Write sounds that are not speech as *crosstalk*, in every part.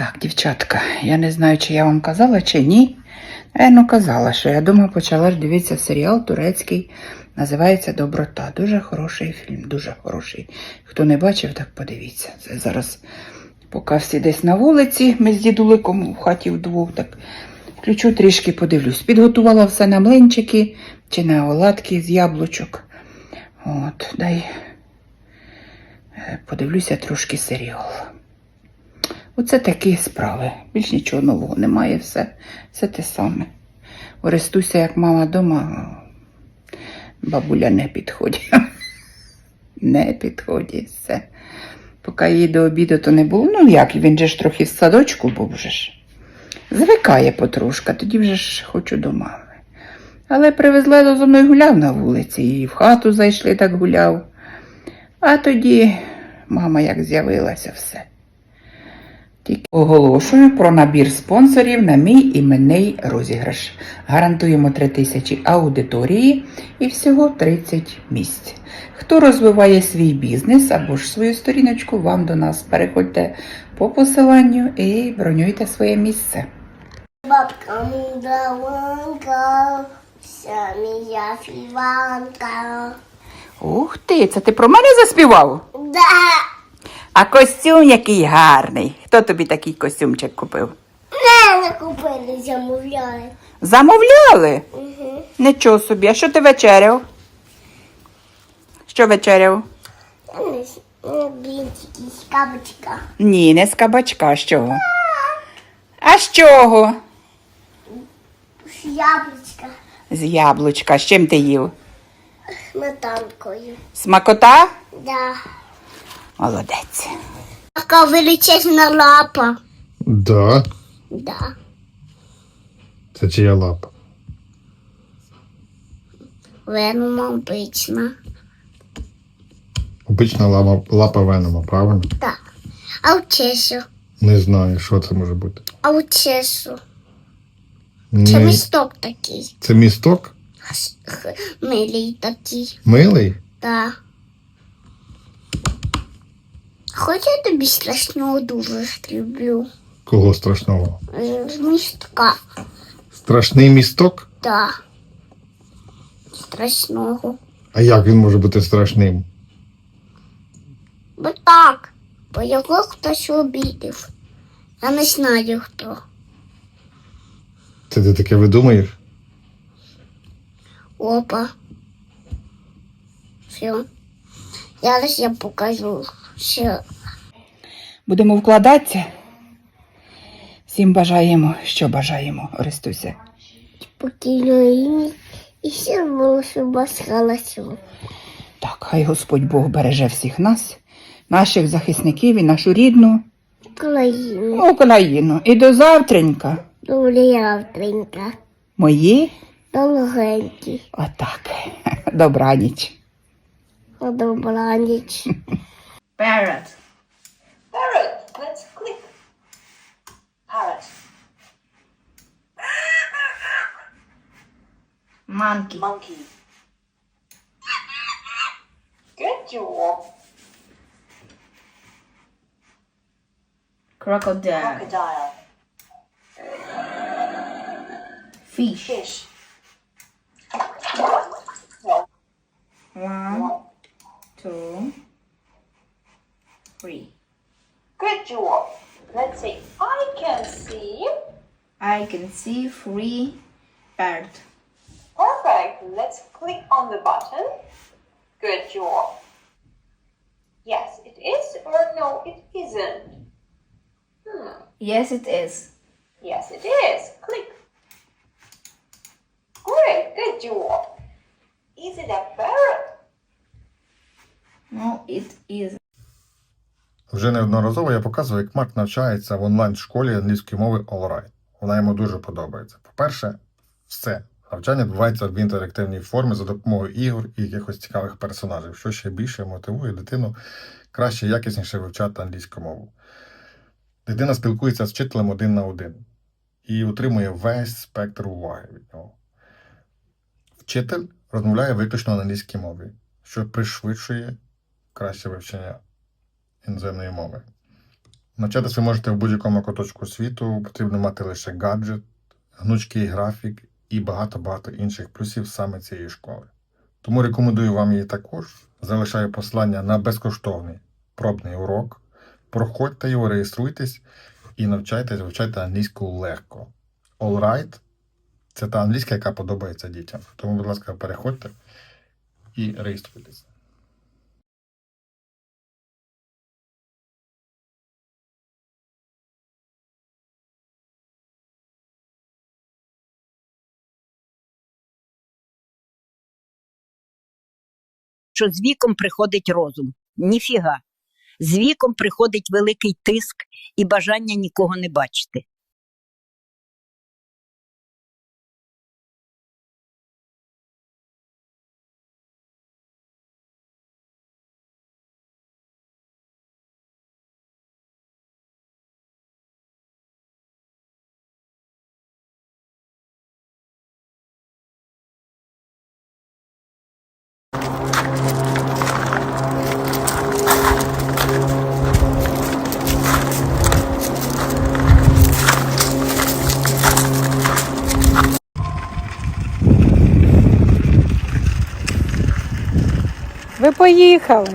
Так, дівчатка, я не знаю, чи я вам казала, чи ні. Ено казала, що я дома почала дивитися серіал турецький, називається Доброта. Дуже хороший фільм, дуже хороший. Хто не бачив, так подивіться. Це зараз, поки всі десь на вулиці, ми з дідуликом в хаті вдвох, так включу трішки подивлюсь. Підготувала все на млинчики чи на оладки з яблучок. От, дай е, подивлюся трошки серіал. Оце такі справи. Більш нічого нового немає, все, все те саме. Орестуся, як мама вдома, бабуля не підходить. *laughs* Не підходить все. Поки її до обіду, то не було. Ну як, він же ж трохи в садочку був вже ж. Звикає потрошка, тоді вже ж хочу до мами. Але привезли до зо мною гуляв на вулиці, і в хату зайшли, так гуляв. А тоді мама як з'явилася все. Оголошую про набір спонсорів на мій іменний розіграш. Гарантуємо 3 тисячі аудиторії і всього 30 місць. Хто розвиває свій бізнес або ж свою сторіночку, вам до нас переходьте по посиланню і бронюйте своє місце. Бабка мудаванка, я фіванка. Ух ти, це ти про мене заспівав? Да. А костюм який гарний. Хто тобі такий костюмчик купив? Не, не купили, замовляли. Замовляли? Угу. Нічого собі, а що ти вечеряв? Що вечеряв? Блінчики з кабочка. Ні, не з кабачка, а з чого? А з чого? З яблучка. З яблучка. З чим ти їв? Сметанкою. Смакота? Да. Молодець. Така величезна лапа. Да, Да. це чия лапа. Венома обична. Обична лапа, лапа венома, правильно? Так. А у чесу? Не знаю, що це може бути. А у чесу? Це Ні. місток такий. Це місток? Милий такий. Милий? Да. Хоча я тобі страшного дуже люблю. Кого страшного? З містка. Страшний місток? Да. Страшного. А як він може бути страшним? Бо так. Бо його хтось обідав. Я не знаю хто. Це ти таке видумаєш? Опа. Все. Зараз я покажу. Все. Будемо вкладатися. Всім бажаємо, що бажаємо, Орестуся. Спокійно і, щоб вас хорошо. Так, хай Господь Бог береже всіх нас, наших захисників і нашу рідну Україна. Україну. І до завтренька. Добрявтренька. Мої Довгенький. отак. Добраніч. Добраніч. *laughs* Parrot. Parrot. Let's click. Parrot. Monkey. Monkey. Good job. Crocodile. Crocodile. Fish. Fish. I can see three birds. Perfect. Let's click on the button. Good job. Yes, it is or no, it isn't. Hmm. Yes, it is. Yes, it is. Click. Great. Good job. Is it a parrot? No, it is. Вже неодноразово я показував, як Марк навчається в онлайн-школі англійської мови AllRight. Вона йому дуже подобається. По-перше, все. Навчання відбувається в інтерактивній формі за допомогою ігор і якихось цікавих персонажів, що ще більше мотивує дитину краще якісніше вивчати англійську мову. Дитина спілкується з вчителем один на один і отримує весь спектр уваги від нього. Вчитель розмовляє виключно на англійській мові, що пришвидшує краще вивчення іноземної мови. Навчатися можете в будь-якому куточку світу, потрібно мати лише гаджет, гнучкий графік і багато-багато інших плюсів саме цієї школи. Тому рекомендую вам її також. Залишаю посилання на безкоштовний пробний урок. Проходьте його, реєструйтесь і навчайтесь, вивчайте англійську легко. All right – це та англійська, яка подобається дітям. Тому, будь ласка, переходьте і реєструйтесь. Що з віком приходить розум. Ніфіга. З віком приходить великий тиск і бажання нікого не бачити. Ви поїхали.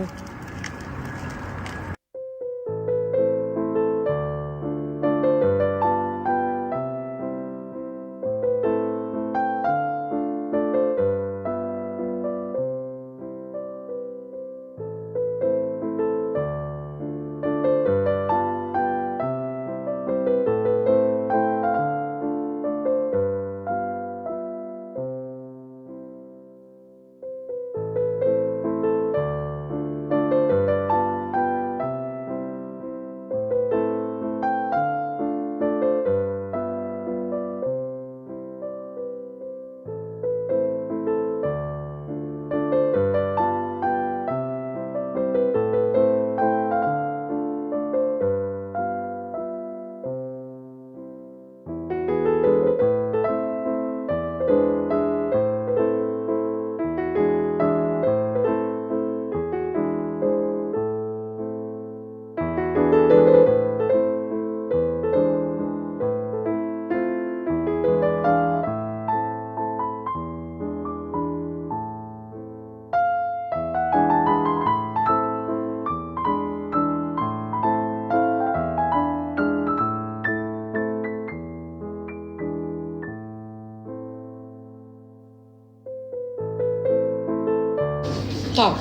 Так,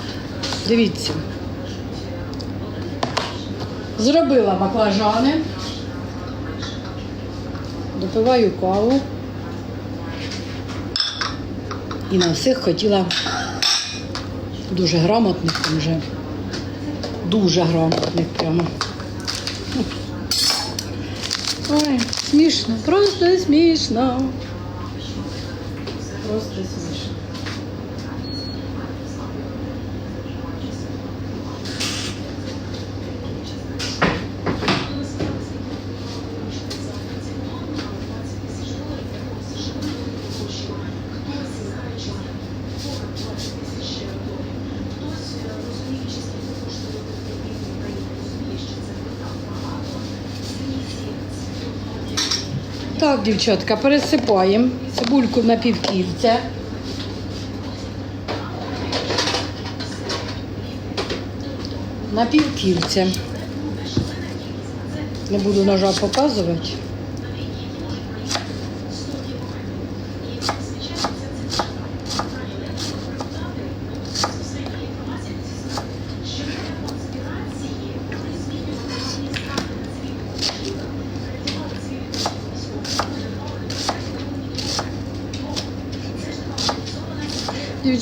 дивіться. Зробила баклажани. Допиваю каву. І на всіх хотіла дуже грамотних там вже. Дуже грамотних прямо. Ой, смішно, просто смішно. Просто смішно. Так, дівчатка, пересипаємо цибульку на півкільця. На півкільця. Не буду ножа показувати.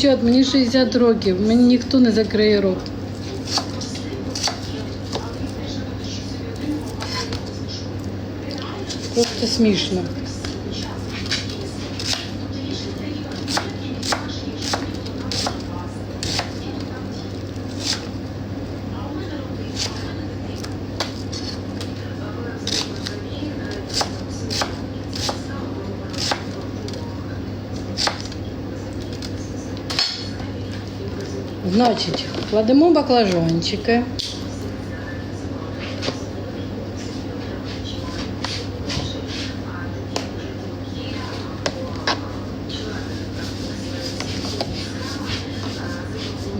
Дівчат, мені 60 років, мені ніхто не закриє рот. Просто смішно. Кладемо баклажанчики.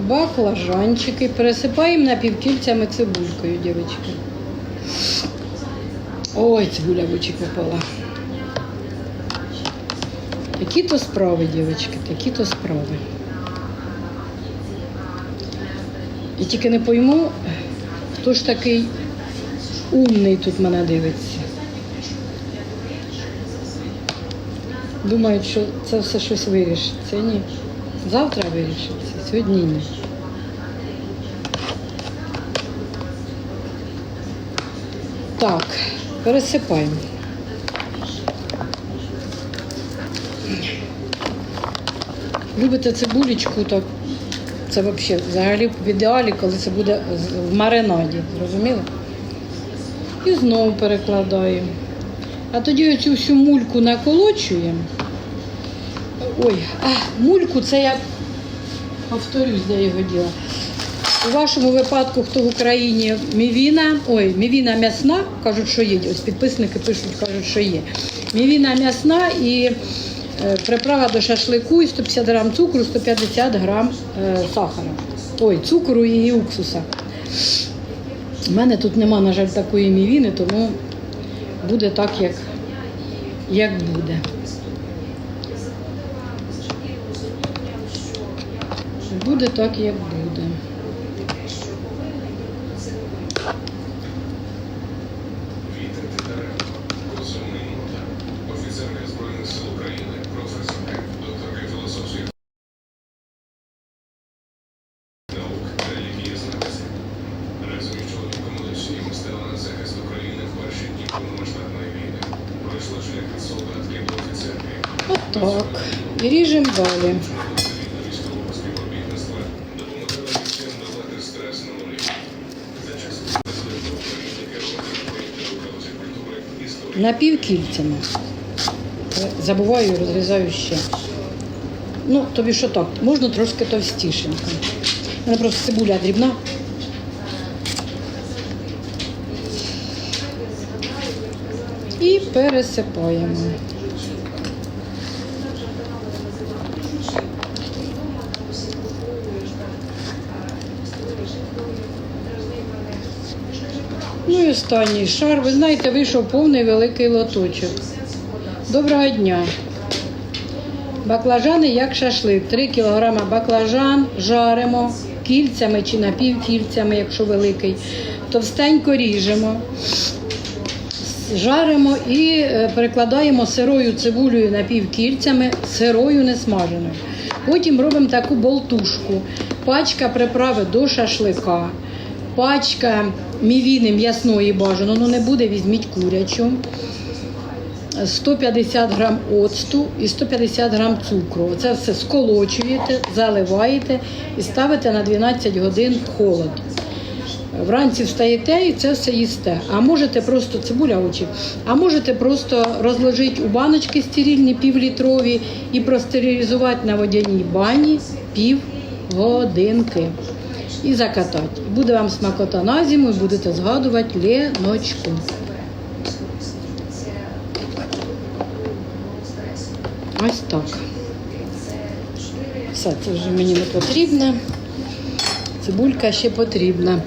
Баклажанчики пересипаємо напівкільцями цибулькою, дівчатки. Ой, цибуля в очі попала. Такі то справи, дівчатки, такі то справи. І тільки не пойму, хто ж такий умний тут мене дивиться. Думають, що це все щось вирішиться. Ні. Завтра вирішиться, сьогодні ні. Так, пересипаємо. Любите цибулечку, так це взагалі, взагалі в ідеалі, коли це буде в маринаді, зрозуміли? І знову перекладаємо. А тоді оцю всю мульку наколочуємо. Ой, а, мульку це я повторюсь, де його діла. У вашому випадку, хто в Україні мівіна, ой, мівіна м'ясна, кажуть, що є. Ось підписники пишуть, кажуть, що є. Мівіна м'ясна і приправа до шашлику і 150 грам цукру, 150 грам е, сахара. Ой, цукру і уксуса. У мене тут нема, на жаль, такої мівіни, тому буде так, як, як буде. Буде так, як буде. У галузі культури, історії. Напівкільцями. Е, Забуваю і розрізаю ще. Ну, тобі що так, можна трошки товстішенько. Мене просто цибуля дрібна. І пересипаємо. Останній шар. Ви знаєте, вийшов повний великий лоточок. Доброго дня. Баклажани як шашлик. 3 кг баклажан жаримо кільцями чи напівкільцями, якщо великий. Товстенько ріжемо, жаримо і е, перекладаємо сирою цибулею напівкільцями, сирою не смаженою. Потім робимо таку болтушку. Пачка приправи до шашлика, пачка мівіни м'ясної бажано, ну не буде, візьміть курячу. 150 грам оцту і 150 грам цукру. Це все сколочуєте, заливаєте і ставите на 12 годин в холод. Вранці встаєте і це все їсте. А можете просто цибуля очі, а можете просто розложити у баночки стерильні півлітрові і простерилізувати на водяній бані пів годинки. І закатати. Буде вам смакота на зиму і будете згадувати леночку. Ось так. Все, це вже мені не потрібно. Цибулька ще потрібна.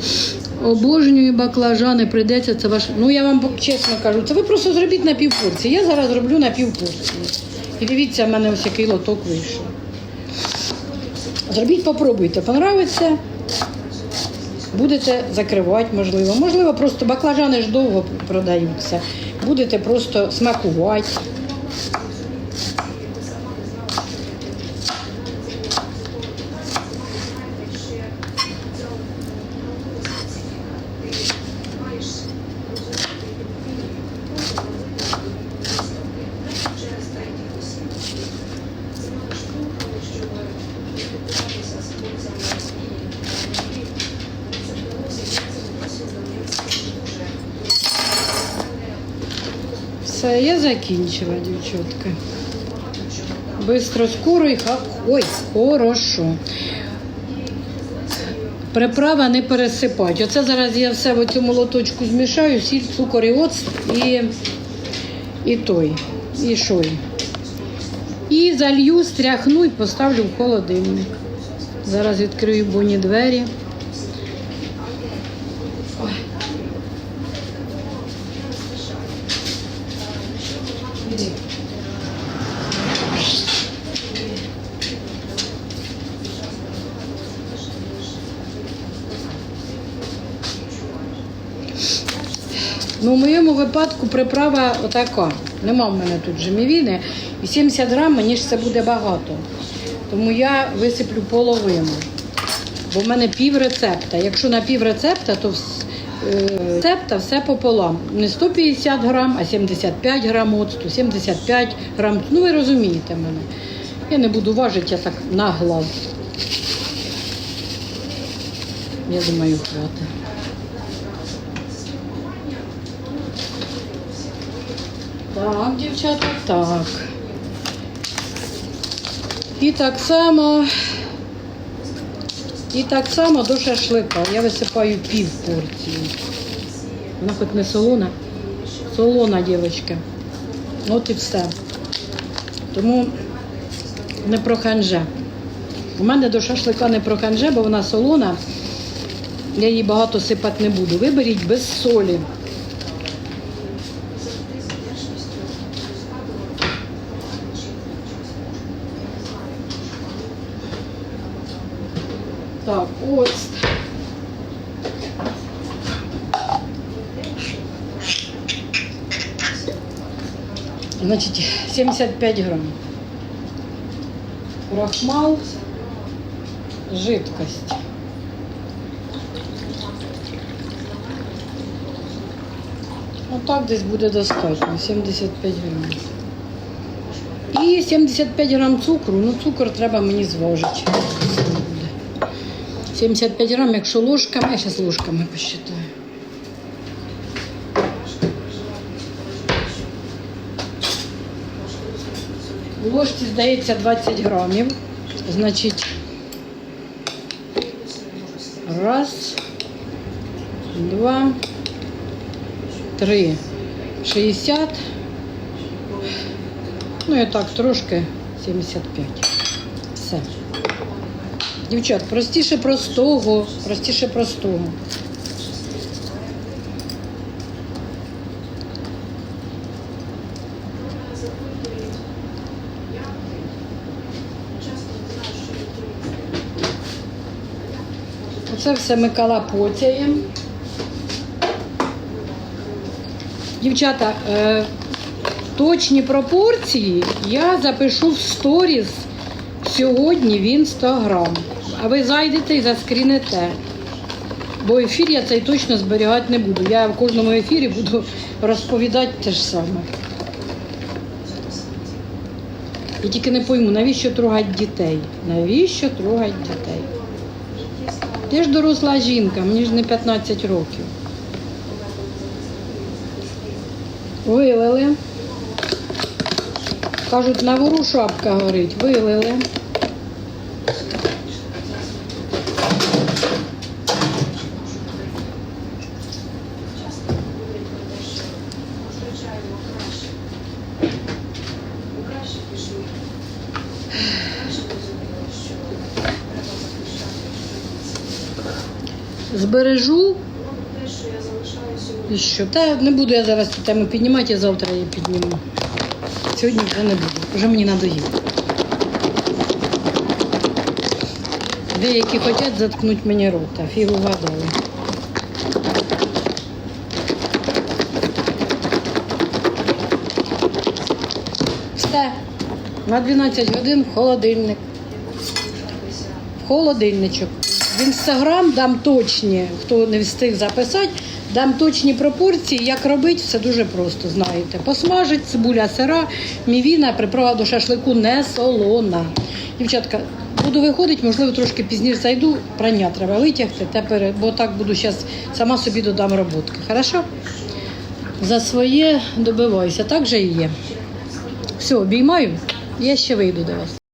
Обожнюю баклажани, прийдеться це ваш. Ну я вам чесно кажу, це ви просто зробіть на півпорції. Я зараз роблю на півпорції. І дивіться, в мене ось який лоток вийшов. Зробіть, попробуйте. Понравиться. Будете закривати, можливо. Можливо, просто баклажани ж довго продаються. Будете просто смакувати. Все, я закінчила, дівчатка. Бистро, скоро і ха... Ой, хорошо. Приправа не пересипати. Оце зараз я все в цьому лоточку змішаю, сіль, цукор і оцт і, і той, і шой. І залью, стряхну і поставлю в холодильник. Зараз відкрию боні двері. Ой. Іди. Ну, в моєму випадку приправа отака. Нема в мене тут жемівіни. І 70 грам мені ж це буде багато. Тому я висиплю половину. Бо в мене пів рецепта. Якщо на пів рецепта, то е, рецепта все пополам. Не 150 грам, а 75 грам оцту, 75 грам. Ну ви розумієте мене. Я не буду важити, я так нагло. Я думаю, хватить. Так, дівчата, так. І так само. І так само до шашлика. Я висипаю пів порції. Вона хоч не солона. Солона, дівчатки. От і все. Тому не про ханже. У мене до шашлика не про ханже, бо вона солона. Я її багато сипати не буду. Виберіть без солі. Так, ось. Значить, 75 грам. Крахмал, жидкость. Отак десь буде достатньо, 75 грамів. І 75 грам цукру. Ну, цукор треба мені зважити. 75 грам, якщо ложками, я зараз ложками посчитаю. У ложці, здається, 20 грамів. Значить, раз, два, три, 60. Ну і так, трошки 75. Дівчат, простіше простого, простіше простого. Оце все ми калапоцяємо. Дівчата, е, точні пропорції я запишу в сторіс сьогодні в інстаграм. А ви зайдете і заскрінете. Бо ефір я цей точно зберігати не буду. Я в кожному ефірі буду розповідати те ж саме. Я тільки не пойму, навіщо трогати дітей? Навіщо трогати дітей? Я ж доросла жінка, мені ж не 15 років. Вилили. Кажуть, на вору шапка горить. Вилили. Збережу. І що? Та не буду я зараз цю тему піднімати, я завтра її підніму. Сьогодні вже не буду. Вже мені надоїло. Деякі хочуть заткнути мені рота, фігу гадали. Все. На 12 годин в холодильник. В холодильничок. В інстаграм дам точні, хто не встиг записати, дам точні пропорції, як робити, все дуже просто, знаєте. Посмажить, цибуля сира, мівіна, приправа до шашлику не солона. Дівчатка, буду виходити, можливо, трошки пізніше зайду, прання треба витягти, тепер, бо так буду зараз сама собі додам роботки. Хорошо? За своє добиваюся, так же і є. Все, обіймаю, я ще вийду до вас.